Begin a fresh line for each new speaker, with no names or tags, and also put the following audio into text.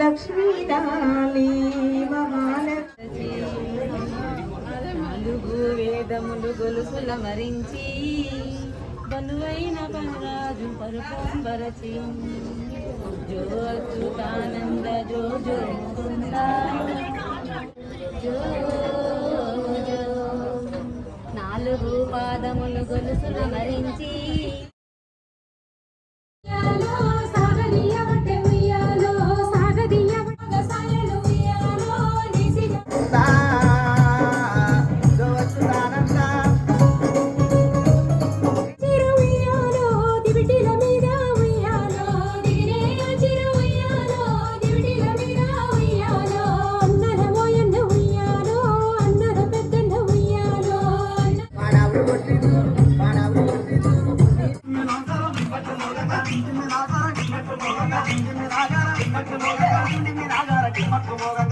లక్ష్మీ దాలి
మహాలక్ష్మి వేదములు గొలుసుల మరించి బనువైన బలరాజు పరుపంబరచి జో అచ్యుతానంద జో జో ముకుంద జో నాలుగు పాదములు గొలుసుల మరించి రాజారా